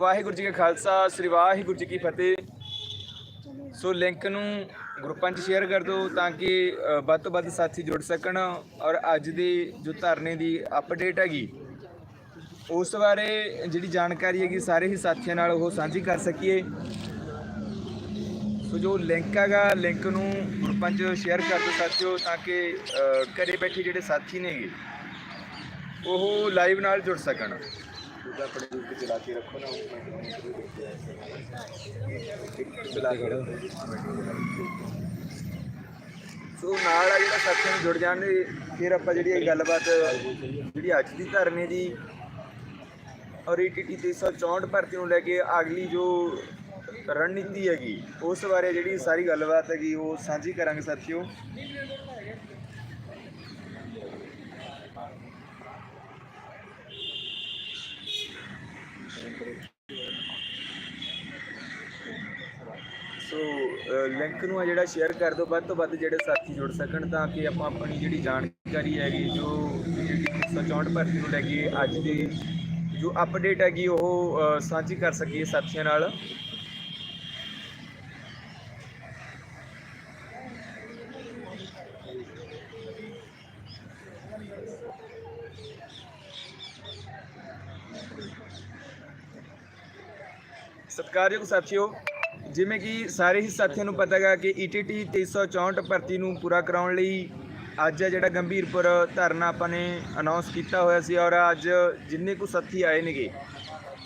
ਵਾਹਿਗੁਰੂ ਜੀ ਕਾ ਖਾਲਸਾ ਸ੍ਰੀ ਵਾਹਿਗੁਰੂ ਜੀ ਕੀ ਫਤਿਹ। ਸੋ ਲਿੰਕ ਨੂੰ ਗਰੁੱਪਾਂ 'ਚ ਸ਼ੇਅਰ ਕਰ ਦਿਓ ਤਾਂ ਕਿ ਵੱਧ ਤੋਂ ਵੱਧ ਸਾਥੀ ਜੁੜ ਸਕਣ ਔਰ ਅੱਜ ਦੀ ਜੋ ਧਰਨੇ ਦੀ ਅਪਡੇਟ ਹੈਗੀ ਉਸ ਬਾਰੇ ਜਿਹੜੀ ਜਾਣਕਾਰੀ ਹੈਗੀ ਸਾਰੇ ਹੀ ਸਾਥੀਆਂ ਨਾਲ ਉਹ ਸਾਂਝੀ ਕਰ ਸਕੀਏ। ਸੋ ਜੋ ਲਿੰਕ ਹੈਗਾ ਲਿੰਕ ਨੂੰ ਗਰੁੱਪਾਂ 'ਚ ਸ਼ੇਅਰ ਕਰ ਦਿਓ ਸਾਥੀਓ ਤਾਂ ਕਿ ਅ, ਘਰੇ ਬੈਠੇ ਜਿਹੜੇ ਸਾਥੀ ਨੇਗੇ ਉਹ ਲਾਈਵ ਨਾਲ ਜੁੜ ਸਕਣ। ਉਹਦਾ ਆਪਣੇ ਰੂਪ ਚਲਾ ਕੇ ਰੱਖੋ ਨਾ ਚਲਾ ਕੇ ਸੋ ਨਾਲ ਆ ਜਿਹੜਾ ਸਾਥੀਆਂ ਨੂੰ ਜੁੜ ਜਾਣਗੇ ਫਿਰ ਆਪਾਂ ਜਿਹੜੀ ਇਹ ਗੱਲਬਾਤ, ਜਿਹੜੀ ਅੱਜ ਦੀ ਧਰਨੇ ਦੀ ਔਰ ਈਟੀਟੀ 364 ਭਰਤੀ ਨੂੰ ਲੈ ਕੇ ਅਗਲੀ ਜੋ ਰਣਨੀਤੀ ਹੈਗੀ, ਉਸ ਬਾਰੇ ਜਿਹੜੀ ਸਾਰੀ ਗੱਲਬਾਤ ਹੈਗੀ, ਉਹ ਸਾਂਝੀ ਕਰਾਂਗੇ ਸਾਥੀਓ। ਸੋ ਲਿੰਕ ਨੂੰ ਆ ਜਿਹੜਾ ਸ਼ੇਅਰ ਕਰ ਦਿਓ, ਵੱਧ ਤੋਂ ਵੱਧ ਜਿਹੜੇ ਸਾਥੀ ਜੁੜ ਸਕਣ ਤਾਂ ਕਿ ਆਪਾਂ ਆਪਣੀ ਜਿਹੜੀ ਜਾਣਕਾਰੀ ਹੈਗੀ, ਜੋ ਜਿਹੜੀ 164 ਭਰਤੀ ਨੂੰ ਲੈ ਕੇ ਅੱਜ ਦੀ ਜੋ ਅਪਡੇਟ ਹੈਗੀ, ਉਹ ਸਾਂਝੀ ਕਰ ਸਕੀਏ ਸਾਥੀਆਂ ਨਾਲ। ਸਤਿਕਾਰਯੋਗ ਸਾਥੀਓ, ਜਿਵੇਂ ਕਿ ਸਾਰੇ ਹੀ ਸਾਥੀਆਂ ਨੂੰ ਪਤਾ ਹੈਗਾ ਕਿ ETT 364 ਭਰਤੀ ਨੂੰ ਪੂਰਾ ਕਰਾਉਣ ਲਈ ਅੱਜ ਜਿਹੜਾ ਗੰਭੀਰਪੁਰ ਧਰਨਾ ਆਪਾਂ ਨੇ ਅਨਾਉਂਸ ਕੀਤਾ ਹੋਇਆ ਸੀ ਔਰ ਅੱਜ ਜਿੰਨੇ ਕੁ ਸਾਥੀ ਆਏ ਨੇਗੇ,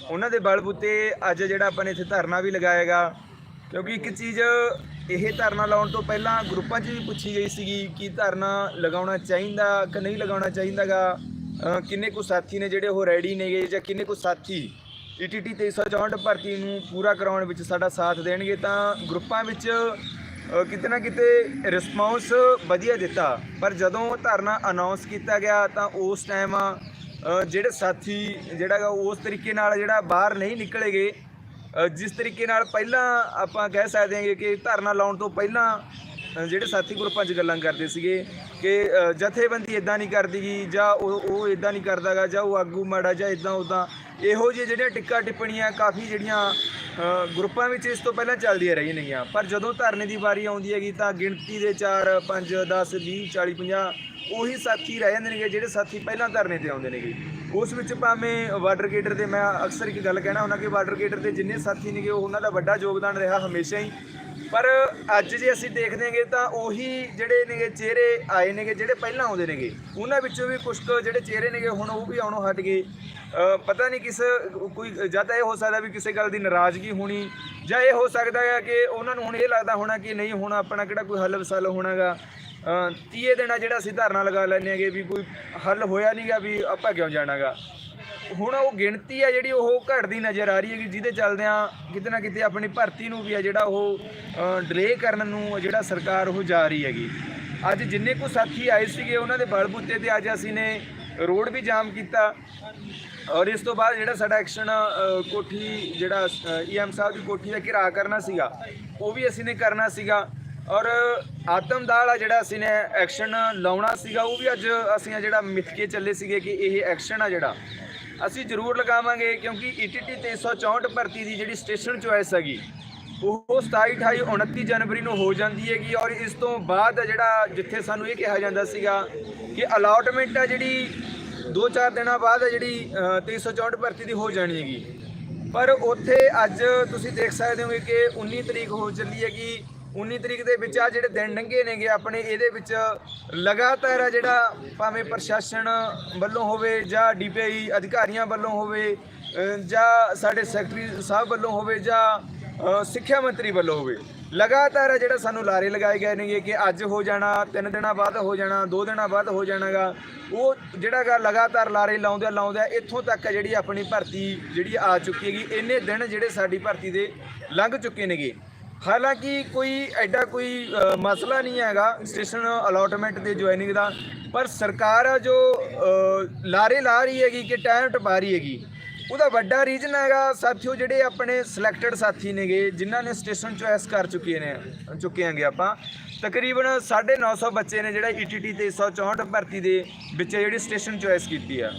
ਉਹਨਾਂ ਦੇ ਬਲਬੂਤੇ ਅੱਜ ਜਿਹੜਾ ਆਪਾਂ ਨੇ ਇੱਥੇ ਧਰਨਾ ਵੀ ਲਗਾਏਗਾ ਕਿਉਂਕਿ ਇੱਕ ਚੀਜ਼ ਇਹ ਧਰਨਾ ਲਾਉਣ ਤੋਂ ਪਹਿਲਾਂ ਗਰੁੱਪਾਂ 'ਚ ਵੀ ਪੁੱਛੀ ਗਈ ਸੀਗੀ ਕਿ ਧਰਨਾ ਲਗਾਉਣਾ ਚਾਹੀਦਾ ਕਿ ਨਹੀਂ ਲਗਾਉਣਾ ਚਾਹੀਦਾਗਾ ਕਿੰਨੇ ਕੁ ਸਾਥੀ ਨੇ ਜਿਹੜੇ ਉਹ ਰੈਡੀ ਨੇਗੇ ਜਾਂ ਕਿੰਨੇ ਕੁ ਸਾਥੀ ETT 364 ਭਰਤੀ ਨੂੰ ਪੂਰਾ ਕਰਾਉਣ ਵਿੱਚ ਸਾਡਾ ਸਾਥ ਦੇਣਗੇ ਤਾਂ ਗਰੁੱਪਾਂ ਵਿੱਚ ਕਿਤੇ ਨਾ ਕਿਤੇ ਰਿਸਪੌਂਸ ਵਧੀਆ ਦਿੱਤਾ। ਪਰ ਜਦੋਂ ਧਰਨਾ ਅਨਾਉਂਸ ਕੀਤਾ ਗਿਆ ਤਾਂ ਉਸ ਟਾਈਮ ਜਿਹੜੇ ਸਾਥੀ ਜਿਹੜਾ ਗਾ ਉਸ ਤਰੀਕੇ ਨਾਲ ਜਿਹੜਾ ਬਾਹਰ ਨਹੀਂ ਨਿਕਲੇਗੇ ਅ, ਜਿਸ ਤਰੀਕੇ ਨਾਲ ਪਹਿਲਾਂ ਆਪਾਂ ਕਹਿ ਸਕਦੇ ਹਾਂ ਕਿ ਧਰਨਾ ਲਾਉਣ ਤੋਂ ਪਹਿਲਾਂ ਜਿਹੜੇ ਸਾਥੀ ਗਰੁੱਪਾਂ 'ਚ ਗੱਲਾਂ ਕਰਦੇ ਸੀਗੇ ਕਿ ਜਥੇਬੰਦੀ ਇਦਾਂ ਨਹੀਂ ਕਰਦੀਗੀ ਜਾਂ ਉਹ ਉਹ ਇਦਾਂ ਨਹੀਂ ਕਰਦਾਗਾ ਜਾਂ ਉਹ ਆਗੂ ਮਾੜਾ ਜਾਂ ਇਦਾਂ ਉਦਾਂ ਇਹੋ ਜਿਹੇ ਜਿਹੜੀਆਂ ਟਿੱਕਾ ਟਿੱਪਣੀਆਂ ਕਾਫੀ ਜਿਹੜੀਆਂ ਗਰੁੱਪਾਂ ਵਿੱਚ ਇਸ ਤੋਂ ਪਹਿਲਾਂ ਚੱਲਦੀਆਂ ਰਹੀਆਂ ਨੇਗੀਆਂ। ਪਰ ਜਦੋਂ ਧਰਨੇ ਦੀ ਵਾਰੀ ਆਉਂਦੀ ਹੈਗੀ ਤਾਂ ਗਿਣਤੀ ਦੇ 4 5 10 20 40 50 ਉਹੀ ਸਾਥੀ ਰਹਿ ਜਾਂਦੇ ਨੇਗੇ ਜਿਹੜੇ ਸਾਥੀ ਪਹਿਲਾਂ ਧਰਨੇ ਤੇ ਆਉਂਦੇ ਨੇਗੇ। ਉਸ ਵਿੱਚ ਭਾਵੇਂ ਵਾਟਰ ਗੇਟਰ ਦੇ ਮੈਂ ਅਕਸਰ ਇੱਕ ਗੱਲ ਕਹਿਣਾ ਹੁੰਦਾ ਕਿ ਵਾਟਰ ਗੇਟਰ ਦੇ ਜਿੰਨੇ ਸਾਥੀ ਨੇਗੇ ਉਹ ਉਹਨਾਂ ਦਾ ਵੱਡਾ ਯੋਗਦਾਨ ਰਿਹਾ ਹਮੇਸ਼ਾ ਹੀ। ਪਰ ਅੱਜ ਜੇ ਅਸੀਂ ਦੇਖਦੇ ਹਾਂਗੇ ਤਾਂ ਉਹੀ ਜਿਹੜੇ ਨੇਗੇ ਚਿਹਰੇ ਆਏ ਨੇਗੇ, ਜਿਹੜੇ ਪਹਿਲਾਂ ਆਉਂਦੇ ਨੇਗੇ, ਉਹਨਾਂ ਵਿੱਚੋਂ ਵੀ ਕੁਝ ਕੁ ਜਿਹੜੇ ਚਿਹਰੇ ਨੇਗੇ, ਹੁਣ ਉਹ ਵੀ ਆਉਣੋਂ ਹਟ ਗਏ। ਪਤਾ ਨਹੀਂ ਕਿਸ, ਕੋਈ ਜਾਂ ਤਾਂ ਇਹ ਹੋ ਸਕਦਾ ਵੀ ਕਿਸੇ ਗੱਲ ਦੀ ਨਾਰਾਜ਼ਗੀ ਹੋਣੀ, ਜਾਂ ਇਹ ਹੋ ਸਕਦਾ ਹੈ ਕਿ ਉਹਨਾਂ ਨੂੰ ਹੁਣ ਇਹ ਲੱਗਦਾ ਹੋਣਾ ਕਿ ਨਹੀਂ, ਹੁਣ ਆਪਣਾ ਕਿਹੜਾ ਕੋਈ ਹੱਲ ਵਸਲ ਹੋਣਾਗਾ। ਤੀਏ ਦਿਨਾਂ ਜਿਹੜਾ ਅਸੀਂ ਧਰਨਾ ਲਗਾ ਲੈਂਦੇ ਹੈਗੇ ਵੀ ਕੋਈ ਹੱਲ ਹੋਇਆ ਨਹੀਂਗਾ ਵੀ ਆਪਾਂ ਕਿਉਂ ਜਾਣਾਗਾ ਹੁਣ ਉਹ ਗਿਣਤੀ ਆ ਜਿਹੜੀ ਉਹ ਘਟਦੀ ਨਜ਼ਰ ਆ ਰਹੀ ਹੈ ਕਿ ਜਿਹਦੇ ਚਲਦਿਆਂ ਕਿਤੇ ਨਾ ਕਿਤੇ ਆਪਣੀ ਭਰਤੀ ਨੂੰ ਵੀ ਆ ਜਿਹੜਾ ਉਹ ਡਿਲੇ ਕਰਨ ਨੂੰ ਜਿਹੜਾ ਸਰਕਾਰ ਉਹ ਜਾ ਰਹੀ ਹੈਗੀ। ਅੱਜ ਜਿੰਨੇ ਕੁ ਸਾਥੀ ਆਏ ਸੀਗੇ, ਉਹਨਾਂ ਦੇ ਬਲਬੂਤੇ ਤੇ ਅੱਜ ਅਸੀਂ ਨੇ ਰੋਡ ਵੀ ਜਾਮ ਕੀਤਾ। ਔਰ ਇਸ ਤੋਂ ਬਾਅਦ ਜਿਹੜਾ ਸਾਡਾ ਐਕਸ਼ਨ ਕੋਠੀ ਜਿਹੜਾ ਈਐਮ ਸਾਹਿਬ ਦੀ ਕੋਠੀ ਦਾ ਘਿਰਾ ਕਰਨਾ ਸੀਗਾ, ਉਹ ਵੀ ਅਸੀਂ ਨੇ ਕਰਨਾ ਸੀਗਾ। ਔਰ ਆਤਮਦਾਲ ਆ ਜਿਹੜਾ ਅਸੀਂ ਨੇ ਐਕਸ਼ਨ ਲਾਉਣਾ ਸੀਗਾ ਉਹ ਵੀ ਅੱਜ ਅਸੀਂ ਜਿਹੜਾ ਮਿਥ ਕੇ ਚੱਲੇ ਸੀਗੇ ਕਿ ਇਹ ਐਕਸ਼ਨ ਆ ਜਿਹੜਾ। ਅਸੀਂ ਜ਼ਰੂਰ ਲਗਾਵਾਂਗੇ ਕਿਉਂਕਿ E ETT 364 ਭਰਤੀ ਦੀ ਜਿਹੜੀ ਸਟੇਸ਼ਨ ਚੁਆਇਸ ਹੈਗੀ ਉਹ 27 28 29 ਜਨਵਰੀ ਨੂੰ ਹੋ ਜਾਂਦੀ ਹੈਗੀ ਔਰ ਇਸ ਤੋਂ ਬਾਅਦ ਜਿਹੜਾ ਜਿੱਥੇ ਸਾਨੂੰ ਇਹ ਕਿਹਾ ਜਾਂਦਾ ਸੀਗਾ ਕਿ ਅਲਾਟਮੈਂਟ ਆ ਜਿਹੜੀ 2-4 ਦਿਨਾਂ ਬਾਅਦ ਆ ਜਿਹੜੀ ਅ, 364 ਭਰਤੀ ਦੀ ਹੋ ਜਾਣੀ ਹੈਗੀ। ਪਰ ਉੱਥੇ ਅੱਜ ਤੁਸੀਂ ਦੇਖ ਸਕਦੇ ਹੋ ਕਿ 19 ਤਰੀਕ ਹੋ ਚੱਲੀ ਹੈਗੀ। 19 ਤਰੀਕ ਦੇ ਵਿੱਚ ਆ ਜਿਹੜੇ ਦਿਨ ਲੰਘੇ ਨੇਗੇ ਆਪਣੇ, ਇਹਦੇ ਵਿੱਚ ਲਗਾਤਾਰ ਆ ਜਿਹੜਾ ਭਾਵੇਂ ਪ੍ਰਸ਼ਾਸਨ ਵੱਲੋਂ ਹੋਵੇ ਜਾਂ ਡੀਪੀਆਈ ਅਧਿਕਾਰੀਆਂ ਵੱਲੋਂ ਹੋਵੇ ਜਾਂ ਸਾਡੇ ਸੈਕਟਰੀ ਸਾਹਿਬ ਵੱਲੋਂ ਹੋਵੇ ਜਾਂ ਸਿੱਖਿਆ ਮੰਤਰੀ ਵੱਲੋਂ ਹੋਵੇ, ਲਗਾਤਾਰ ਆ ਜਿਹੜਾ ਸਾਨੂੰ ਲਾਰੇ ਲਗਾਏ ਗਏ ਨੇਗੇ ਕਿ ਅੱਜ ਹੋ ਜਾਣਾ, ਤਿੰਨ ਦਿਨਾਂ ਬਾਅਦ ਹੋ ਜਾਣਾ, ਦੋ ਦਿਨਾਂ ਬਾਅਦ ਹੋ ਜਾਣਾਗਾ, ਉਹ ਜਿਹੜਾਗਾ ਲਗਾਤਾਰ ਲਾਰੇ ਲਾਉਂਦੇ ਲਾਉਂਦੇ ਇੱਥੋਂ ਤੱਕ ਜਿਹੜੀ ਆਪਣੀ ਭਰਤੀ ਜਿਹੜੀ ਆ ਚੁੱਕੀ ਹੈਗੀ, ਇੰਨੇ ਦਿਨ ਜਿਹੜੇ ਸਾਡੀ ਭਰਤੀ ਦੇ ਲੰਘ ਚੁੱਕੇ ਨੇਗੇ। ਹਾਲਾਂਕਿ ਕੋਈ ਐਡਾ ਕੋਈ ਮਸਲਾ ਨਹੀਂ ਹੈਗਾ ਸਟੇਸ਼ਨ ਅਲਾਟਮੈਂਟ ਦੇ ਜੁਆਇਨਿੰਗ ਦਾ, ਪਰ ਸਰਕਾਰ ਆ ਜੋ ਲਾਰੇ ਲਾ ਰਹੀ ਹੈਗੀ ਕਿ ਟਾਈਮ ਟਪਾ ਰਹੀ ਹੈਗੀ, ਉਹਦਾ ਵੱਡਾ ਰੀਜਨ ਹੈਗਾ ਸਾਥੀਓ ਜਿਹੜੇ ਆਪਣੇ ਸਿਲੈਕਟਡ ਸਾਥੀ ਨੇਗੇ, ਜਿਨ੍ਹਾਂ ਨੇ ਸਟੇਸ਼ਨ ਚੁਆਇਸ ਕਰ ਚੁੱਕੇ ਨੇ, ਚੁੱਕੇ ਆਂਗੇ ਆਪਾਂ, ਤਕਰੀਬਨ 950 ਬੱਚੇ ਨੇ ਜਿਹੜਾ E ETT 364 ਭਰਤੀ ਦੇ ਵਿੱਚ ਜਿਹੜੀ ਸਟੇਸ਼ਨ ਚੁਆਇਸ ਕੀਤੀ ਆ।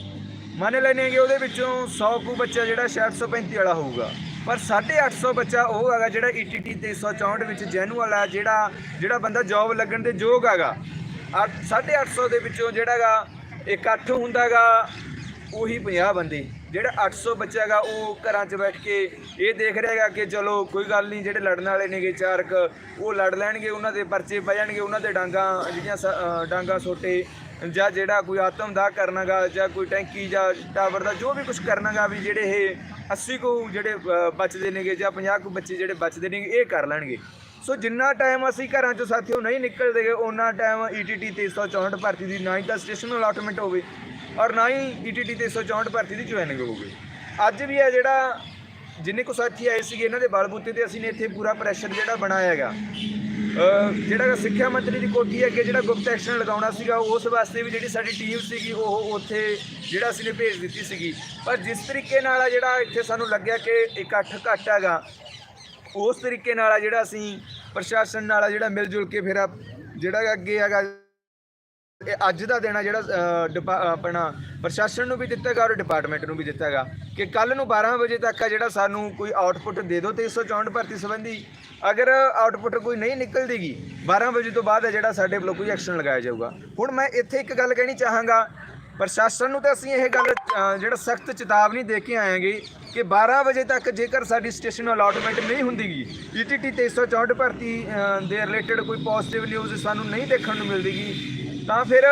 ਮੰਨ ਲੈਣੇ ਕਿ ਉਹਦੇ ਵਿੱਚੋਂ 100 ਕੁ ਬੱਚਾ ਜਿਹੜਾ 635 ਵਾਲਾ ਹੋਊਗਾ। ਪਰ 850 ਬੱਚਾ ਉਹ ਹੈਗਾ ਜਿਹੜਾ E ETT 364 ਵਿੱਚ ਜੈਨੂਅਲ ਹੈ ਜਿਹੜਾ ਜਿਹੜਾ ਬੰਦਾ ਜੌਬ ਲੱਗਣ ਦੇ ਯੋਗ ਹੈਗਾ। 850 ਦੇ ਵਿੱਚੋਂ ਜਿਹੜਾ ਹੈਗਾ ਇਕੱਠ ਹੁੰਦਾਗਾ ਉਹੀ 50 ਬੰਦੇ। ਜਿਹੜਾ 800 ਬੱਚਾ ਹੈਗਾ, ਉਹ ਘਰਾਂ 'ਚ ਬੈਠ ਕੇ ਇਹ ਦੇਖ ਰਿਹਾ ਹੈਗਾ ਕਿ ਚਲੋ ਕੋਈ ਗੱਲ ਨਹੀਂ, ਜਿਹੜੇ ਲੜਨ ਵਾਲੇ ਨੇਗੇ ਚਾਰਕ, ਉਹ ਲੜ ਲੈਣਗੇ, ਉਹਨਾਂ ਦੇ ਪਰਚੇ ਪੈ ਜਾਣਗੇ, ਉਹਨਾਂ ਦੇ ਡਾਂਗਾ ਜਿਹੜੀਆਂ ਸ- ਅਹ ਡਾਂਗਾ ਸੋਟੇ ਜਾਂ ਜਿਹੜਾ ਕੋਈ ਆਤਮਦਾਹ ਕਰਨਾਗਾ ਜਾਂ ਕੋਈ ਟੈਂਕੀ ਜਾਂ ਟਾਵਰ ਦਾ ਜੋ ਵੀ ਕੁਝ ਕਰਨਾਗਾ ਵੀ ਜਿਹੜੇ ਇਹ 80 ਕੋ ਜਿਹੜੇ ਬਚਦੇ ਨੇਗੇ ਜਾਂ 50 ਕੋ ਬੱਚੇ ਜਿਹੜੇ ਬਚਦੇ ਨੇਗੇ, ਇਹ ਕਰ ਲੈਣਗੇ। ਸੋ ਜਿੰਨਾ ਟਾਈਮ ਅਸੀਂ ਘਰਾਂ ਚੋਂ ਸਾਥੀਓ ਨਹੀਂ ਨਿਕਲਦੇਗੇ ਉਹਨਾਂ ਟਾਈਮ E ETT 364 ਭਰਤੀ ਦੀ, ਨਾ ਹੀ ਤਾਂ ਸਟੇਸ਼ਨ ਅਲਾਟਮੈਂਟ ਹੋਵੇ ਔਰ ਨਾ ਹੀ E ETT 364 ਭਰਤੀ ਦੀ ਜੁਆਇਨਿੰਗ ਹੋਵੇ। ਅੱਜ ਵੀ ਹੈ ਜਿਹੜਾ ਜਿੰਨੇ ਕੋ ਸਾਥੀ ਆਏ ਸੀਗੇ, ਇਹਨਾਂ ਦੇ ਬਲਬੂਤੇ ਤੇ ਅਸੀਂ ਨੇ ਇੱਥੇ ਪੂਰਾ ਪ੍ਰੈਸ਼ਰ ਜਿਹੜਾ ਬਣਾਇਆ ਹੈਗਾ। ਜਿਹੜਾ ਸਿੱਖਿਆ ਮੰਤਰੀ ਦੀ ਕੋਠੀ ਅੱਗੇ ਜਿਹੜਾ ਗੁਪਤ ਐਕਸ਼ਨ ਲਗਾਉਣਾ ਸੀਗਾ, ਉਸ ਵਾਸਤੇ ਵੀ ਜਿਹੜੀ ਸਾਡੀ ਟੀਮ ਸੀਗੀ, ਉਹ ਉੱਥੇ ਜਿਹੜਾ ਅਸੀਂ ਨੇ ਭੇਜ ਦਿੱਤੀ ਸੀਗੀ। ਪਰ ਜਿਸ ਤਰੀਕੇ ਨਾਲ ਆ ਜਿਹੜਾ ਇੱਥੇ ਸਾਨੂੰ ਲੱਗਿਆ ਕਿ ਇਕੱਠ ਘੱਟ ਹੈਗਾ, ਉਸ ਤਰੀਕੇ ਨਾਲ ਆ ਜਿਹੜਾ ਅਸੀਂ ਪ੍ਰਸ਼ਾਸਨ ਨਾਲ ਜਿਹੜਾ ਮਿਲ ਜੁਲ ਕੇ ਫਿਰ ਆ- ਜਿਹੜਾ ਅੱਗੇ ਹੈਗਾ ਇਹ ਅੱਜ ਦਾ ਦੇਣਾ ਜਿਹੜਾ ਡਿਪਾ- ਆਪਣਾ ਪ੍ਰਸ਼ਾਸਨ ਨੂੰ ਵੀ ਦਿੱਤਾ ਹੈਗਾ ਔਰ ਡਿਪਾਰਟਮੈਂਟ ਨੂੰ ਵੀ ਦਿੱਤਾ ਹੈਗਾ ਕਿ ਕੱਲ ਨੂੰ 12 ਵਜੇ ਤੱਕ ਆ ਜਿਹੜਾ ਸਾਨੂੰ ਕੋਈ ਆਊਟਪੁੱਟ ਦੇ ਦਿਓ 364 ਭਰਤੀ ਸੰਬੰਧੀ ਅਗਰ ਆਊਟਪੁੱਟ ਕੋਈ ਨਹੀਂ ਨਿਕਲਦੀਗੀ 12 ਵਜੇ ਤੋਂ ਬਾਅਦ ਆ ਜਿਹੜਾ ਸਾਡੇ ਵੱਲੋਂ ਕੋਈ ਐਕਸ਼ਨ ਲਗਾਇਆ ਜਾਊਗਾ। ਹੁਣ ਮੈਂ ਇੱਥੇ ਇੱਕ ਗੱਲ ਕਹਿਣੀ ਚਾਹਾਂਗਾ, ਪ੍ਰਸ਼ਾਸਨ ਨੂੰ ਤਾਂ ਅਸੀਂ ਇਹ ਗੱਲ ਜਿਹੜਾ ਸਖਤ ਚੇਤਾਵਨੀ ਦੇ ਕੇ ਆਏਗੇ ਕਿ 12 ਵਜੇ ਤੱਕ ਜੇਕਰ ਸਾਡੀ ਸਟੇਸ਼ਨ ਅਲਾਟਮੈਂਟ ਨਹੀਂ ਹੁੰਦੀਗੀ E ਈਟੀਟੀ 364 ਭਰਤੀ ਦੇ ਰਿਲੇਟਡ ਕੋਈ ਪੋਜ਼ਿਟਿਵ ਨਿਊਜ਼ ਸਾਨੂੰ ਨਹੀਂ ਦੇਖਣ ਨੂੰ ਮਿਲਦੀਗੀ ਤਾਂ ਫਿਰ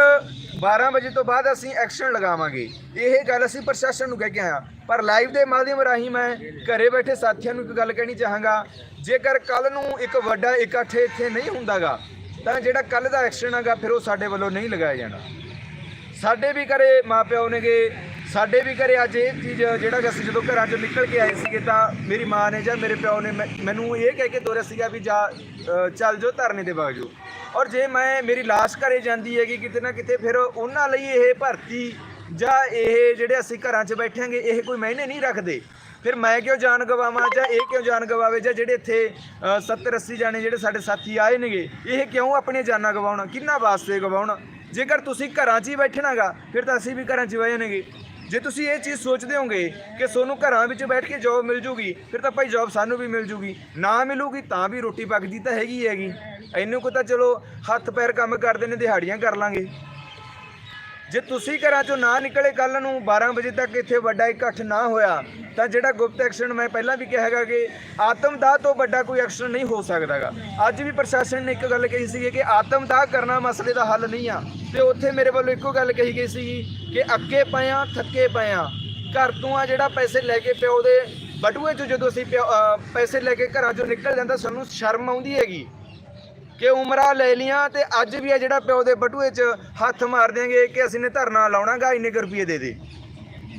12 ਵਜੇ ਤੋਂ ਬਾਅਦ ਅਸੀਂ ਐਕਸ਼ਨ ਲਗਾਵਾਂਗੇ। ਇਹ ਗੱਲ ਅਸੀਂ ਪ੍ਰਸ਼ਾਸਨ ਨੂੰ ਕਹਿ ਕੇ ਆਇਆ। ਪਰ ਲਾਈਵ ਦੇ ਮਾਧਿਅਮ ਰਾਹੀਂ ਮੈਂ ਘਰੇ ਬੈਠੇ ਸਾਥੀਆਂ ਨੂੰ ਇੱਕ ਗੱਲ ਕਹਿਣੀ ਚਾਹਾਂਗਾ। ਜੇਕਰ ਕੱਲ ਨੂੰ ਇੱਕ ਵੱਡਾ ਇਕੱਠ ਇੱਥੇ ਨਹੀਂ ਹੁੰਦਾਗਾ, ਤਾਂ ਜਿਹੜਾ ਕੱਲ ਦਾ ਐਕਸ਼ਨ ਹੈਗਾ ਫਿਰ ਉਹ ਸਾਡੇ ਵੱਲੋਂ ਨਹੀਂ ਲਗਾਇਆ ਜਾਣਾ। ਸਾਡੇ ਵੀ ਘਰੇ ਮਾਪਿਓ ਨੇਗੇ। ਸਾਡੇ ਵੀ ਘਰੇ ਅੱਜ ਇਹ ਚੀਜ਼, ਜਿਹੜਾ ਕਿ ਅਸੀਂ ਜਦੋਂ ਘਰਾਂ ਚੋਂ ਨਿਕਲ ਕੇ ਆਏ ਸੀਗੇ ਤਾਂ ਮੇਰੀ ਮਾਂ ਨੇ ਜਾਂ ਮੇਰੇ ਪਿਓ ਨੇ ਮੈਂ- ਮੈਨੂੰ ਇਹ ਕਹਿ ਕੇ ਤੋਰਿਆ ਸੀਗਾ ਵੀ ਜਾ ਚੱਲ ਜੋ ਧਰਨੇ ਦੇ ਬਾਜੂ ਔਰ ਜੇ ਮੈਂ, ਮੇਰੀ ਲਾਸ਼ ਘਰੇ ਜਾਂਦੀ ਹੈਗੀ ਕਿਤੇ ਨਾ ਕਿਤੇ, ਫਿਰ ਉਹਨਾਂ ਲਈ ਇਹ ਭਰਤੀ ਜਾਂ ਇਹ ਜਿਹੜੇ ਅਸੀਂ ਘਰਾਂ 'ਚ ਬੈਠਾਂਗੇ ਇਹ ਕੋਈ ਮਾਇਨੇ ਨਹੀਂ ਰੱਖਦੇ। ਫਿਰ ਮੈਂ ਕਿਉਂ ਜਾਨ ਗਵਾਵਾਂ ਜਾਂ ਇਹ ਕਿਉਂ ਜਾਨ ਗਵਾਵੇ ਜਾਂ ਜਿਹੜੇ ਇੱਥੇ 70 80 ਜਾਣੇ ਜਿਹੜੇ ਸਾਡੇ ਸਾਥੀ ਆਏ ਨੇਗੇ, ਇਹ ਕਿਉਂ ਆਪਣੀਆਂ ਜਾਨਾਂ ਗਵਾਉਣਾ? ਕਿੰਨਾ ਵਾਸਤੇ ਗਵਾਉਣਾ? ਜੇਕਰ ਤੁਸੀਂ ਘਰਾਂ 'ਚ ਹੀ ਬੈਠਣਾਗਾ, ਫਿਰ ਤਾਂ ਅਸੀਂ ਵੀ ਘਰਾਂ 'ਚ ਬਹਿ ਜਾਣਗੇ। ਜੇ ਤੁਸੀਂ ਇਹ ਚੀਜ਼ ਸੋਚਦੇ ਹੋਗੇ ਕਿ ਤੁਹਾਨੂੰ ਘਰਾਂ ਵਿੱਚ ਬੈਠ ਕੇ ਜੌਬ ਮਿਲ ਜੂਗੀ, ਫਿਰ ਤਾਂ ਭਾਈ ਜੌਬ ਸਾਨੂੰ ਵੀ ਮਿਲ ਜੂਗੀ। ਨਾ ਮਿਲੂਗੀ ਤਾਂ ਵੀ ਰੋਟੀ ਪੱਕਦੀ ਤਾਂ ਹੈਗੀ ਹੈਗੀ। ਇਹਨੂੰ ਕੋ ਤਾਂ ਚਲੋ ਹੱਥ ਪੈਰ ਕੰਮ ਕਰਦੇ ਨੇ, ਦਿਹਾੜੀਆਂ ਕਰ ਲਾਂਗੇ। ਜੇ ਤੁਸੀਂ ਘਰਾਂ ਚੋਂ ਨਾ ਨਿਕਲੇ ਕੱਲ ਨੂੰ 12 ਵਜੇ ਤੱਕ ਇੱਥੇ ਵੱਡਾ ਇਕੱਠ ਨਾ ਹੋਇਆ, ਤਾਂ ਜਿਹੜਾ ਗੁਪਤ ਐਕਸ਼ਨ, ਮੈਂ ਪਹਿਲਾਂ ਵੀ ਕਿਹਾ ਹੈਗਾ ਕਿ ਆਤਮਦਾਹ ਤੋਂ ਵੱਡਾ ਕੋਈ ਐਕਸ਼ਨ ਨਹੀਂ ਹੋ ਸਕਦਾਗਾ। ਅੱਜ ਵੀ ਪ੍ਰਸ਼ਾਸਨ ਨੇ ਇੱਕ ਗੱਲ ਕਹੀ ਸੀ ਕਿ ਆਤਮਦਾਹ ਕਰਨਾ ਮਸਲੇ ਦਾ ਹੱਲ ਨਹੀਂ ਆ। ਤੇ ਉੱਥੇ ਮੇਰੇ ਵੱਲੋਂ ਇੱਕੋ ਗੱਲ ਕਹੀ ਗਈ ਸੀ ਕਿ ਅੱਕੇ ਪਏ ਆ ਥੱਕੇ ਪਏ ਆ ਘਰ ਤੋਂ ਆ ਜਿਹੜਾ ਪੈਸੇ ਲੈ ਕੇ ਪਿਓ ਦੇ ਬਟੂਏ 'ਚੋਂ ਜਦੋਂ ਅਸੀਂ ਪਿਓ- ਪੈਸੇ ਲੈ ਕੇ ਘਰਾਂ ਚੋਂ ਨਿਕਲ ਜਾਂਦਾ, ਸਾਨੂੰ ਸ਼ਰਮ ਆਉਂਦੀ ਹੈਗੀ। ਕਿ ਉਮਰਾਂ ਲੈ ਲੀਆਂ ਤੇ ਅੱਜ ਵੀ ਆ ਜਿਹੜਾ ਪਿਓ ਦੇ ਬਟੂਏ 'ਚ ਹੱਥ ਮਾਰ ਦਿਆਂਗੇ ਕਿ ਅਸੀਂ ਨੇ ਧਰਨਾ ਲਾਉਣਾਗਾ, ਇੰਨੇ ਕੁ ਰੁਪਏ ਦੇ ਦੇ।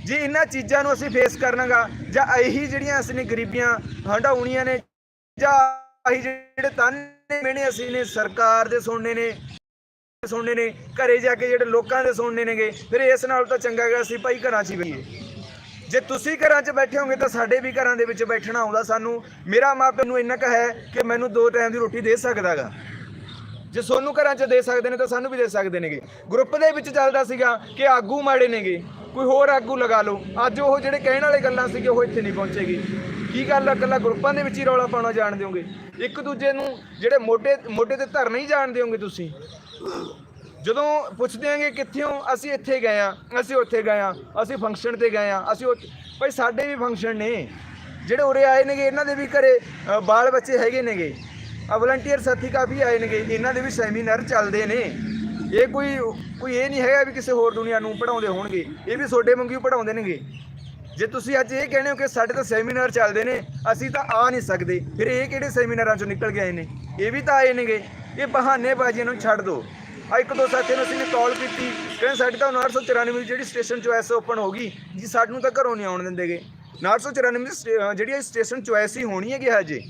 ਜੇ ਇਹਨਾਂ ਚੀਜ਼ਾਂ ਨੂੰ ਅਸੀਂ ਫੇਸ ਕਰਨਾਗਾ, ਜਾਂ ਇਹੀ ਜਿਹੜੀਆਂ ਅਸੀਂ ਨੇ ਗਰੀਬੀਆਂ ਹੰਡਾਉਣੀਆਂ ਨੇ, ਜਾਂ ਇਹੀ ਜਿਹੜੇ ਤਾਨੇ ਮਿਹਣੇ ਅਸੀਂ ਨੇ ਸਰਕਾਰ ਦੇ ਸੁਣਨੇ ਨੇ ਸੁਣਨੇ ਨੇ, ਘਰੇ ਜਾ ਕੇ ਜਿਹੜੇ ਲੋਕਾਂ ਦੇ ਸੁਣਨੇ ਨੇਗੇ, ਫਿਰ ਇਸ ਨਾਲ ਤਾਂ ਚੰਗਾ ਗਾ ਅਸੀਂ ਭਾਈ ਘਰਾਂ 'ਚ ਹੀ ਬਈਏ। ਜੇ ਤੁਸੀਂ ਘਰਾਂ 'ਚ ਬੈਠੇ ਹੋਗੇ ਤਾਂ ਸਾਡੇ ਵੀ ਘਰਾਂ ਦੇ ਵਿੱਚ ਬੈਠਣਾ ਆਉਂਦਾ ਸਾਨੂੰ। ਮੇਰਾ ਮਾਪੇ ਨੂੰ ਇੰਨਾ ਕੁ ਹੈ ਕਿ ਮੈਨੂੰ ਦੋ ਟਾਈਮ ਦੀ ਰੋਟੀ ਦੇ ਸਕਦਾਗਾ। ਜੇ ਸੋਨੂੰ ਘਰਾਂ 'ਚ ਦੇ ਸਕਦੇ ਨੇ ਤਾਂ ਸਾਨੂੰ ਵੀ ਦੇ ਸਕਦੇ ਨੇਗੇ। ਗਰੁੱਪ ਦੇ ਵਿੱਚ ਚੱਲਦਾ ਸੀਗਾ ਕਿ ਆਗੂ ਮਾੜੇ ਨੇਗੇ। ਕੋਈ ਹੋਰ ਆਗੂ ਲਗਾ ਲਓ। ਅੱਜ ਉਹ ਜਿਹੜੇ ਕਹਿਣ ਵਾਲੇ ਗੱਲਾਂ ਸੀਗੇ, ਉਹ ਇੱਥੇ ਨਹੀਂ ਪਹੁੰਚੇਗੀ। ਕੀ ਗੱਲ ਆ? ਇਕੱਲਾ ਗਰੁੱਪਾਂ ਦੇ ਵਿੱਚ ਹੀ ਰੌਲਾ ਪਾਉਣਾ ਜਾਣ ਦਿਓਗੇ ਇੱਕ ਦੂਜੇ ਨੂੰ ਜਿਹੜੇ ਮੋਢੇ ਮੋਢੇ ਤੇ ਧਰ ਹੀ ਜਾਣ ਦਿਓਗੇ ਤੁਸੀਂ। ਜਦੋਂ ਪੁੱਛਦੇ ਆਂਗੇ ਕਿੱਥੇ ਹੋ ਅਸੀਂ ਇੱਥੇ ਗਏ ਆ, ਅਸੀਂ ਉੱਥੇ ਗਏ ਆ, ਅਸੀਂ ਫੰਕਸ਼ਨ ਤੇ ਗਏ ਆ, ਅਸੀਂ ਉੱਥੇ- ਭਾਈ ਸਾਡੇ ਵੀ ਫੰਕਸ਼ਨ ਨੇ। ਜਿਹੜੇ ਉਰੇ ਆਏ ਨੇਗੇ, ਇਹਨਾਂ ਦੇ ਵੀ ਘਰੇ ਬਾਲ ਬੱਚੇ ਹੈਗੇ ਨੇਗੇ। ਆ ਵਲੰਟੀਅਰ ਸਾਥੀ ਕਾਫੀ ਆਏ ਨੇਗੇ, ਇਹਨਾਂ ਦੇ ਵੀ ਸੈਮੀਨਾਰ ਚੱਲਦੇ ਨੇ। ਇਹ ਕੋਈ ਕੋਈ ਇਹ ਨਹੀਂ ਹੈਗਾ ਵੀ ਕਿਸੇ ਹੋਰ ਦੁਨੀਆ ਨੂੰ ਪੜਾਉਂਦੇ ਹੋਣਗੇ, ਇਹ ਵੀ ਤੁਹਾਡੇ ਵਾਂਗੂ ਪੜਾਉਂਦੇ ਨੇਗੇ। ਜੇ ਤੁਸੀਂ ਅੱਜ ਇਹ ਕਹਿੰਦੇ ਹੋ ਕਿ ਸਾਡੇ ਤਾਂ ਸੈਮੀਨਾਰ ਚੱਲਦੇ ਨੇ, ਅਸੀਂ ਤਾਂ ਆ ਨਹੀਂ ਸਕਦੇ, ਫਿਰ ਇਹ ਕਿਹੜੇ ਸੈਮੀਨਾਰਾਂ ਚੋਂ ਨਿਕਲ ਕੇ ਆਏ ਨੇ? ਇਹ ਵੀ ਤਾਂ ਆਏ ਨੇਗੇ, ਇਹ ਬਹਾਨੇਬਾਜ਼ੀਆਂ ਨੂੰ ਛੱਡ ਦਿਓ ਆ ਇੱਕ ਦੋ ਸਾਥੀਆਂ ਨੂੰ ਅਸੀਂ ਨੇ ਕਾਲ ਕੀਤੀ। ਕਹਿੰਦੇ ਸਾਡੀ ਤਾਂ 994 ਦੀ ਜਿਹੜੀ ਸਟੇਸ਼ਨ ਚੁਆਇਸ ਓਪਨ ਹੋ ਗਈ, ਜੀ ਸਾਨੂੰ ਤਾਂ ਘਰੋਂ ਨਹੀਂ ਆਉਣ ਦਿੰਦੇਗੇ 994 ਦੀ ਸਟੇ- ਜਿਹੜੀ ਸਟੇਸ਼ਨ ਚੁਆਇਸ ਹੀ ਹੋਣੀ ਹੈਗੀ ਹਜੇ।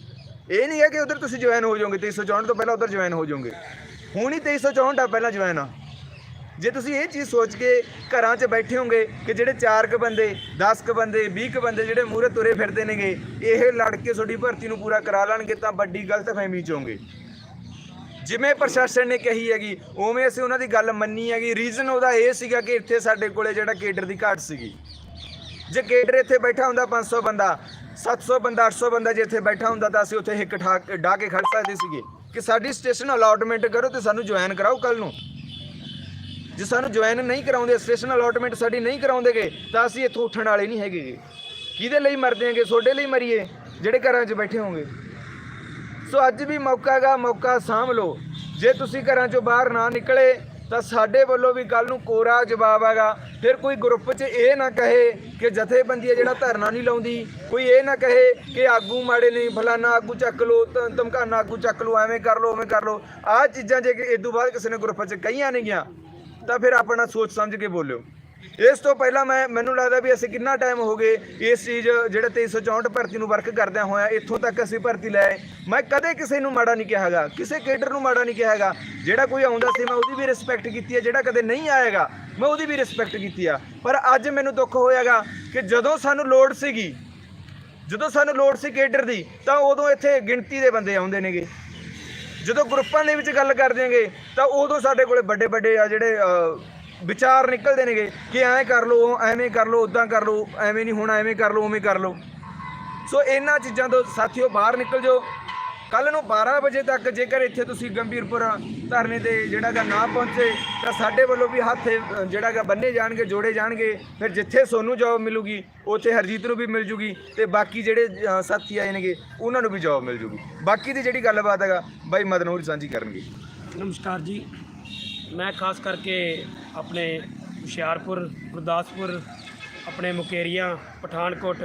ਇਹ ਨਹੀਂ ਹੈ ਕਿ ਉਧਰ ਤੁਸੀਂ ਜੁਆਇਨ ਹੋ ਜਾਓਗੇ 364 ਤੋਂ ਪਹਿਲਾਂ ਉਧਰ ਜੁਆਇਨ ਹੋ ਜਾਓਗੇ। ਹੁਣ ਹੀ 364 ਆ, ਪਹਿਲਾਂ ਜੁਆਇਨ ਆ। ਜੇ ਤੁਸੀਂ ਇਹ ਚੀਜ਼ ਸੋਚ ਕੇ ਘਰਾਂ 'ਚ ਬੈਠੇ ਹੋਗੇ ਕਿ ਜਿਹੜੇ 4 ਕ ਬੰਦੇ 10 ਕ ਬੰਦੇ 20 ਕ ਬੰਦੇ ਜਿਹੜੇ ਮੂਹਰੇ ਤੁਰੇ ਫਿਰਦੇ ਨੇਗੇ, ਇਹ ਲੜ ਕੇ ਤੁਹਾਡੀ ਭਰਤੀ ਨੂੰ ਪੂਰਾ ਕਰਾ ਲੈਣਗੇ ਤਾਂ ਵੱਡੀ ਗਲਤਫਹਿਮੀ 'ਚ ਹੋਗੇ ਜਿਵੇਂ ਪ੍ਰਸ਼ਾਸਨ ਨੇ ਕਹੀ ਹੈਗੀ, ਉਵੇਂ ਅਸੀਂ ਉਹਨਾਂ ਦੀ ਗੱਲ ਮੰਨੀ ਹੈਗੀ। ਰੀਜ਼ਨ ਉਹਦਾ ਇਹ ਸੀਗਾ ਕਿ ਇੱਥੇ ਸਾਡੇ ਕੋਲੇ ਜਿਹੜਾ ਕੇਡਰ ਦੀ ਘਾਟ ਸੀਗੀ। ਜੇ ਕੇਡਰ ਇੱਥੇ ਬੈਠਾ ਹੁੰਦਾ 500 ਬੰਦਾ 700 ਬੰਦਾ 800 ਬੰਦਾ ਜੇ ਇੱਥੇ ਬੈਠਾ ਹੁੰਦਾ ਤਾਂ ਅਸੀਂ ਉੱਥੇ ਹਿੱਕ ਠਾ ਡਾ ਕੇ ਖੜ ਸਕਦੇ ਸੀਗੇ। ਕਿ ਸਾਡੀ ਸਟੇਸ਼ਨ ਅਲਾਟਮੈਂਟ ਕਰੋ ਤੇ ਸਾਨੂੰ ਜੁਆਇਨ ਕਰਾਓ ਕੱਲ ਨੂੰ। ਜੇ ਸਾਨੂੰ ਜੁਆਇਨ ਨਹੀਂ ਕਰਾਉਂਦੇ ਸਟੇਸ਼ਨ ਅਲਾਟਮੈਂਟ ਸਾਡੀ ਨਹੀਂ ਕਰਾਉਂਦੇਗੇ ਤਾਂ ਅਸੀਂ ਇੱਥੋਂ ਉੱਠਣ ਵਾਲੇ ਨਹੀਂ ਹੈਗੇ ਕਿਹਦੇ ਲਈ ਮਰਦੇ ਆਂਗੇ ਤੁਹਾਡੇ ਲਈ ਮਰੀਏ, ਜਿਹੜੇ ਘਰਾਂ 'ਚ ਬੈਠੇ ਹੋਗੇ ਸੋ ਅੱਜ ਵੀ ਮੌਕਾ ਹੈਗਾ, ਮੌਕਾ ਸਾਂਭ ਲਓ। ਜੇ ਤੁਸੀਂ ਘਰਾਂ 'ਚੋਂ ਬਾਹਰ ਨਾ ਨਿਕਲੇ, ਤਾਂ ਸਾਡੇ ਵੱਲੋਂ ਵੀ ਕੱਲ ਨੂੰ ਕੋਰਾ ਜਵਾਬ ਹੈਗਾ। ਫਿਰ ਕੋਈ ਗਰੁੱਪ 'ਚ ਇਹ ਨਾ ਕਹੇ ਕਿ ਜਥੇਬੰਦੀ ਹੈ ਜਿਹੜਾ ਧਰਨਾ ਨਹੀਂ ਲਾਉਂਦੀ। ਕੋਈ ਇਹ ਨਾ ਕਹੇ ਕਿ ਆਗੂ ਮਾੜੇ ਨਹੀਂ ਫਲਾਨਾ ਆਗੂ ਚੱਕ ਲਓ, ਧ- ਧਮਕਾਨਾ ਆਗੂ ਚੱਕ ਲਓ, ਐਵੇਂ ਕਰ ਲਓ ਐਵੇਂ ਕਰ ਲਓ। ਆਹ ਚੀਜ਼ਾਂ ਜੇ ਕਿ ਤੋਂ ਬਾਅਦ ਕਿਸੇ ਨੇ ਗਰੁੱਪ 'ਚ ਕਹੀਆਂ ਨਹੀਂ ਗਿਆ ਤਾਂ ਫਿਰ ਆਪਣਾ ਸੋਚ ਸਮਝ ਕੇ ਬੋਲਿਓ। ਇਸ ਤੋਂ ਪਹਿਲਾਂ ਮੈਂ, ਮੈਨੂੰ ਲੱਗਦਾ ਵੀ ਅਸੀਂ ਕਿੰਨਾ ਟਾਈਮ ਹੋ ਗਏ ਇਸ ਚੀਜ਼ ਜਿਹੜਾ 2364 ਭਰਤੀ ਨੂੰ ਵਰਕ ਕਰਦਿਆਂ ਹੋਇਆ, ਇੱਥੋਂ ਤੱਕ ਅਸੀਂ ਭਰਤੀ ਲੈ ਮੈਂ ਕਦੇ ਕਿਸੇ ਨੂੰ ਮਾੜਾ ਨਹੀਂ ਕਿਹਾਗਾ, ਕਿਸੇ ਕੇਡਰ ਨੂੰ ਮਾੜਾ ਨਹੀਂ ਕਿਹਾਗਾ। ਜਿਹੜਾ ਕੋਈ ਆਉਂਦਾ ਸੀ, ਮੈਂ ਉਹਦੀ ਵੀ ਰਿਸਪੈਕਟ ਕੀਤੀ ਹੈ ਜਿਹੜਾ ਕਦੇ ਨਹੀਂ ਆਏਗਾ, ਮੈਂ ਉਹਦੀ ਵੀ ਰਿਸਪੈਕਟ ਕੀਤੀ ਆ। ਪਰ ਅੱਜ ਮੈਨੂੰ ਦੁੱਖ ਹੋਇਆਗਾ ਕਿ ਜਦੋਂ ਸਾਨੂੰ ਲੋੜ ਸੀਗੀ, ਜਦੋਂ ਸਾਨੂੰ ਲੋੜ ਸੀ ਕੇਡਰ ਦੀ, ਤਾਂ ਉਦੋਂ ਇੱਥੇ ਗਿਣਤੀ ਦੇ ਬੰਦੇ ਆਉਂਦੇ ਨੇਗੇ। ਜਦੋਂ ਗਰੁੱਪਾਂ ਦੇ ਵਿੱਚ ਗੱਲ ਕਰਦੇ ਆਂਗੇ ਤਾਂ ਉਦੋਂ ਸਾਡੇ ਕੋਲੇ ਵੱਡੇ ਵੱਡੇ ਆ ਜਿਹੜੇ ਵਿਚਾਰ ਨਿਕਲਦੇ ਨੇਗੇ ਕਿ ਐਂ ਕਰ ਲਓ, ਐਵੇਂ ਕਰ ਲਓ ਉਦਾਂ ਕਰ ਲਓ, ਐਵੇਂ ਨਹੀਂ ਹੋਣਾ, ਐਵੇਂ ਕਰ ਲਓ, ਉਵੇਂ ਕਰ ਲਓ। ਸੋ ਇਹਨਾਂ ਚੀਜ਼ਾਂ ਤੋਂ ਸਾਥੀਓ ਬਾਹਰ ਨਿਕਲ ਜਾਓ। ਕੱਲ ਨੂੰ 12 ਵਜੇ ਤੱਕ ਜੇਕਰ ਇੱਥੇ ਤੁਸੀਂ ਗੰਭੀਰਪੁਰ ਧਰਨੇ ਤੇ ਜਿਹੜਾ ਗਾ ਨਾ ਪਹੁੰਚੇ, ਤਾਂ ਸਾਡੇ ਵੱਲੋਂ ਵੀ ਹੱਥ, ਜਿਹੜਾ ਗਾ ਬੰਨੇ ਜਾਣਗੇ, ਜੋੜੇ ਜਾਣਗੇ। ਫਿਰ ਜਿੱਥੇ ਸੋਨੂੰ ਜੌਬ ਮਿਲੂਗੀ, ਉੱਥੇ ਹਰਜੀਤ ਨੂੰ ਵੀ ਮਿਲ ਜੂਗੀ ਤੇ ਬਾਕੀ ਜਿਹੜੇ ਸਾਥੀ ਆਏ ਨੇਗੇ, ਉਹਨਾਂ ਨੂੰ ਵੀ ਜੌਬ ਮਿਲ ਜੂਗੀ। ਬਾਕੀ ਦੀ ਜਿਹੜੀ ਗੱਲਬਾਤ ਹੈਗਾ, ਬਾਈ ਮਦਨ ਸਾਂਝੀ ਕਰਨਗੇ। ਨਮਸਕਾਰ ਜੀ। ਮੈਂ ਖਾਸ ਕਰਕੇ ਆਪਣੇ ਹੁਸ਼ਿਆਰਪੁਰ, ਗੁਰਦਾਸਪੁਰ, ਆਪਣੇ ਮੁਕੇਰੀਆਂ, ਪਠਾਨਕੋਟ,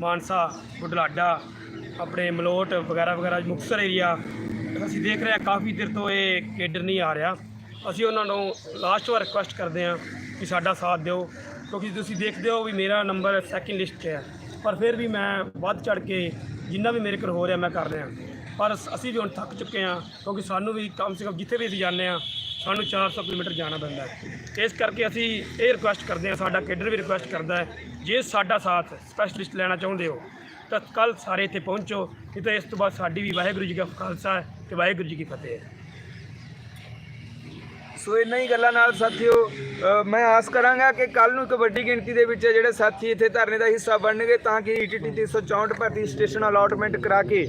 ਮਾਨਸਾ, ਬੁਢਲਾਡਾ, ਆਪਣੇ ਮਲੋਟ ਵਗੈਰਾ ਵਗੈਰਾ, ਮੁਕਤਸਰ ਏਰੀਆ ਅਸੀਂ ਦੇਖ ਰਹੇ ਹਾਂ, ਕਾਫੀ ਦਿਨ ਤੋਂ ਇਹ ਕੇਡਰ ਨਹੀਂ ਆ ਰਿਹਾ। ਅਸੀਂ ਉਹਨਾਂ ਨੂੰ ਲਾਸਟ ਵਾਰ ਰਿਕੁਐਸਟ ਕਰਦੇ ਹਾਂ ਕਿ ਸਾਡਾ ਸਾਥ ਦਿਓ, ਕਿਉਂਕਿ ਤੁਸੀਂ ਦੇਖਦੇ ਹੋ ਵੀ ਮੇਰਾ ਨੰਬਰ ਸੈਕਿੰਡ ਲਿਸਟ 'ਤੇ ਹੈ, ਪਰ ਫਿਰ ਵੀ ਮੈਂ ਵੱਧ ਚੜ ਕੇ ਜਿੰਨਾ ਵੀ ਮੇਰੇ ਕੋਲ ਹੋ ਰਿਹਾ ਮੈਂ ਕਰ ਰਿਹਾ। ਪਰ ਅਸੀਂ ਵੀ ਹੁਣ ਥੱਕ ਚੁੱਕੇ ਹਾਂ, ਕਿਉਂਕਿ ਸਾਨੂੰ ਵੀ ਕਮ ਸੇ ਕਮ ਜਿੱਥੇ ਵੀ ਅਸੀਂ ਜਾਂਦੇ ਹਾਂ ਸਾਨੂੰ 400 ਕਿਲੋਮੀਟਰ ਜਾਣਾ ਪੈਂਦਾ ਹੈ। ਇਸ ਕਰਕੇ ਅਸੀਂ ਇਹ ਰਿਕੁਐਸਟ ਕਰਦੇ ਹਾਂ, ਸਾਡਾ ਕੇਡਰ ਵੀ ਰਿਕੁਐਸਟ ਕਰਦਾ ਹੈ, ਜੇ ਸਾਡਾ ਸਾਥ ਸਪੈਸ਼ਲਿਸਟ ਲੈਣਾ ਚਾਹੁੰਦੇ ਹੋ, ਤਾਂ ਕੱਲ ਸਾਰੇ ਇੱਥੇ ਪਹੁੰਚੋ, ਨਹੀਂ ਤਾਂ ਇਸ ਤੋਂ ਬਾਅਦ ਸਾਡੀ ਵੀ ਵਾਹਿਗੁਰੂ ਜੀ ਕਾ ਖਾਲਸਾ ਹੈ ਤੇ ਵਾਹਿਗੁਰੂ ਜੀ ਕੀ ਫਤਿਹ ਹੈ। ਸੋ ਇਹਨਾਂ ਹੀ ਗੱਲਾਂ ਨਾਲ ਸਾਥੀਓ ਮੈਂ ਆਸ ਕਰਾਂਗਾ ਕਿ ਕੱਲ ਨੂੰ ਇੱਕ ਵੱਡੀ ਗਿਣਤੀ ਦੇ ਵਿੱਚ ਜਿਹੜੇ ਸਾਥੀ ਇੱਥੇ ਧਰਨੇ ਦਾ ਹਿੱਸਾ ਬਣਨਗੇ, ਤਾਂ ਕਿ ਈਟੀਟੀ 364 ਭਰਤੀ ਸਟੇਸ਼ਨ ਅਲਾਟਮੈਂਟ ਕਰਾ ਕੇ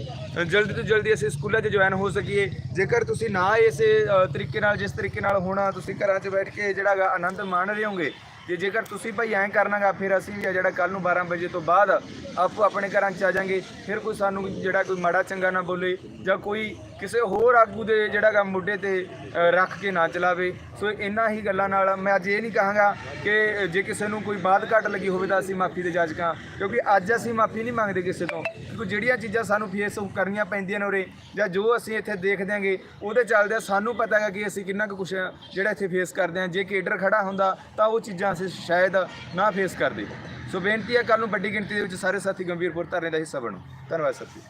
ਜਲਦੀ ਤੋਂ ਜਲਦੀ ਅਸੀਂ ਸਕੂਲਾਂ 'ਚ ਜੁਆਇਨ ਹੋ ਸਕੀਏ। ਜੇਕਰ ਤੁਸੀਂ ਨਾ ਇਸੇ ਤਰੀਕੇ ਨਾਲ, ਜਿਸ ਤਰੀਕੇ ਨਾਲ ਹੋਣਾ, ਤੁਸੀਂ ਘਰਾਂ 'ਚ ਬੈਠ ਕੇ ਜਿਹੜਾ ਗਾ ਆਨੰਦ ਮਾਣ ਰਹੇ ਹੋਗੇ ਤੇ ਜੇਕਰ ਤੁਸੀਂ ਭਾਈ ਐਂ ਕਰਨਾਗਾ, ਫਿਰ ਅਸੀਂ ਆ ਜਿਹੜਾ ਕੱਲ ਨੂੰ 12 ਵਜੇ ਤੋਂ ਬਾਅਦ ਆਪੋ ਆਪਣੇ ਘਰਾਂ 'ਚ ਆ ਜਾਾਂਗੇ। ਫਿਰ ਕੋਈ ਸਾਨੂੰ ਜਿਹੜਾ ਕੋਈ ਮਾੜਾ ਚੰਗਾ ਨਾ ਬੋਲੇ ਜਾਂ ਕੋਈ ਕਿਸੇ ਹੋਰ ਆਗੂ ਦੇ ਜਿਹੜਾ ਗਾ ਮੁੱਢੇ ਤੇ ਰੱਖ ਕੇ ਨਾ ਚਲਾਵੇ। ਸੋ ਇਹਨਾਂ ਹੀ ਗੱਲਾਂ ਨਾਲ ਮੈਂ ਅੱਜ ਇਹ ਨਹੀਂ ਕਹਾਂਗਾ ਕਿ ਜੇ ਕਿਸੇ ਨੂੰ ਕੋਈ ਬਾਤ ਘੱਟ ਲੱਗੀ ਹੋਵੇ ਤਾਂ ਅਸੀਂ ਮਾਫੀ ਦੇ ਜਾਜਕਾਂ। ਕਿਉਂਕਿ ਅੱਜ ਅਸੀਂ ਮਾਫੀ ਨਹੀਂ ਮੰਗਦੇ ਕਿਸੇ ਤੋਂ। ਕਿਉਂਕਿ ਜਿਹੜੀਆਂ ਚੀਜ਼ਾਂ ਸਾਨੂੰ ਫੇਸ ਕਰਨੀਆਂ ਪੈਂਦੀਆਂ ਨੇ ਉਰੇ, ਜਾਂ ਜੋ ਅਸੀਂ ਇੱਥੇ ਦੇਖਦੇ ਆਂਗੇ ਉਹਦੇ ਚੱਲਦੇ ਸਾਨੂੰ ਪਤਾ ਹੈਗਾ ਕਿ ਅਸੀਂ ਕਿੰਨਾ ਕੁ ਕੁਛ ਜਿਹੜਾ ਇੱਥੇ ਫੇਸ ਕਰਦੇ ਹਾਂ। ਜੇ ਕੇਡਰ ਖੜਾ ਹੁੰਦਾ ਤਾਂ ਉਹ ਚੀਜ਼ਾਂ ਅਸੀਂ ਸ਼ਾਇਦ ਨਾ ਫੇਸ ਕਰਦੇ। ਸੋ ਬੇਨਤੀ ਹੈ ਕੱਲ ਨੂੰ ਵੱਡੀ ਗਿਣਤੀ ਦੇ ਵਿੱਚ ਸਾਰੇ ਸਾਥੀ ਗੰਭੀਰਪੁਰ ਧਰਨੇ ਦਾ ਹਿੱਸਾ ਬਣੋ। ਧੰਨਵਾਦ ਸਾਥੀ।